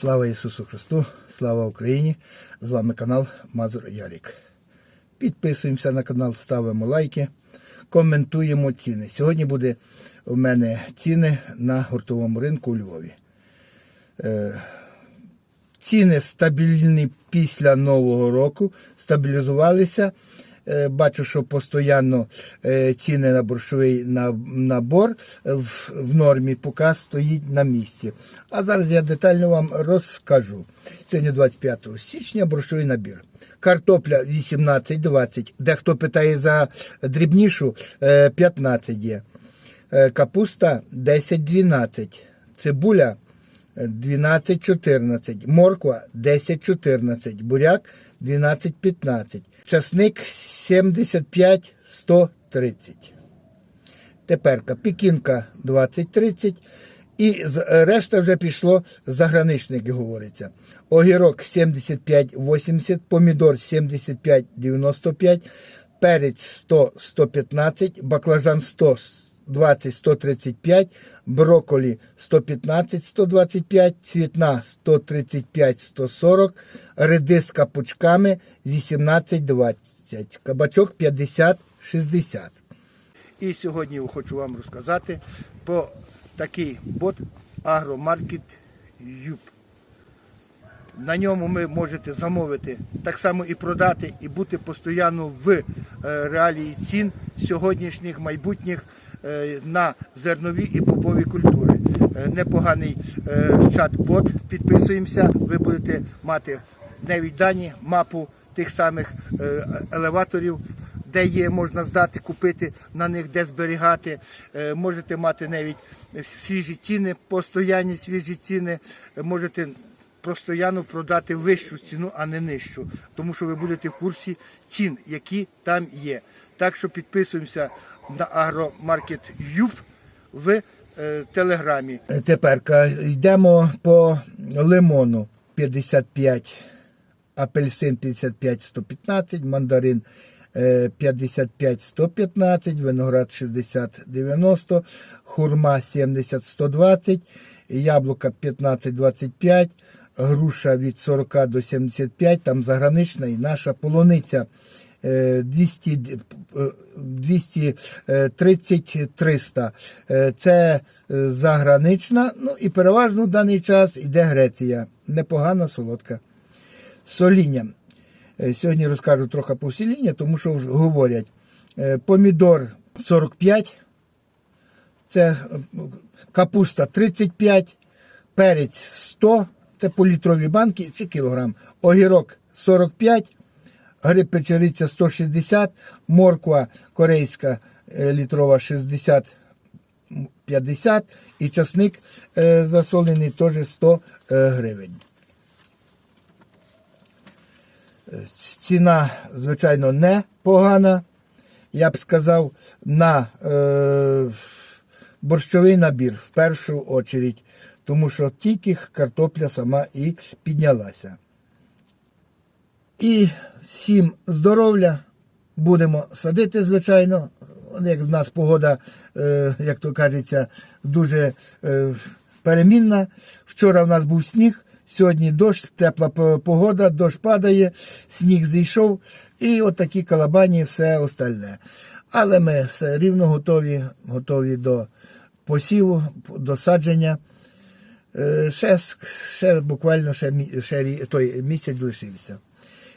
Слава Ісусу Христу, слава Україні! З вами канал Мазур Ярік. Підписуємося на канал, ставимо лайки, коментуємо ціни. Сьогодні буде у мене ціни на гуртовому ринку у Львові. Е, Ціни стабільні після Нового року, стабілізувалися. Е, Бачу, що постійно е, ціни на борщовий на- набор в, нормі поки стоїть на місці. А зараз я детально вам розкажу. Сьогодні 25 січня борщовий набір. Картопля 18-20. Дехто питає за дрібнішу, е, 15 є. Е, Капуста 10-12. Цибуля 12-14, морква 10-14, буряк 12-15, часник 75-130. Теперка пікінка 20-30. І решта вже пішло заграничник, говориться. Огірок 75-80, помідор 75-95, перець 100-115, баклажан 100 20-135, брокколі 115-125, цвітна 135-140, редиска пучками 18-20, кабачок 50-60. І сьогодні я хочу вам розказати про такий бот Агромаркет Юб. На ньому ви можете замовити, так само і продати, і бути постійно в е, реалії цін сьогоднішніх, майбутніх на зернові і бобові культури. Е, Непоганий е, чат-бот. Підписуємося. Ви будете мати навіть дані, мапу тих самих е, елеваторів, де є, можна здати, купити на них, де зберігати. Е, Можете мати навіть свіжі ціни, постоянні свіжі ціни. Е, Можете постоянно продати вищу ціну, а не нижчу, тому що ви будете в курсі цін, які там є. Так що підписуємося на агромаркет Юб в е, телеграмі. Тепер йдемо по лимону 55, апельсин 55 115, мандарин е, 55 115, виноград 60 90, хурма 70 120, яблука 15 25, груша від 40 до 75, там загранична і наша полуниця е, 200, е, 230 300. Е, Це е, загранична, ну і переважно в даний час іде Греція. Непогана солодка. Соління. Е, Сьогодні розкажу трохи по соління, тому що говорять. е, Помідор 45, це капуста 35, перець 100, це по літрові банки чи кілограм. Огірок 45, гриб печериця 160, морква корейська е, літрова 60 50 і часник е, засолений теж 100 е, гривень. Ціна, звичайно, не погана. Я б сказав, на е, борщовий набір в першу очередь, тому що тільки картопля сама і піднялася. І всім здоров'я. Будемо садити, звичайно. Як в нас погода, е, як то кажеться, дуже е, перемінна. Вчора в нас був сніг, сьогодні дощ, тепла погода, дощ падає, сніг зійшов, і от такі калабані, все остальне. Але ми все рівно готові, готові до посіву, до садження. Е, Ще, ще буквально ще, ще той місяць лишився.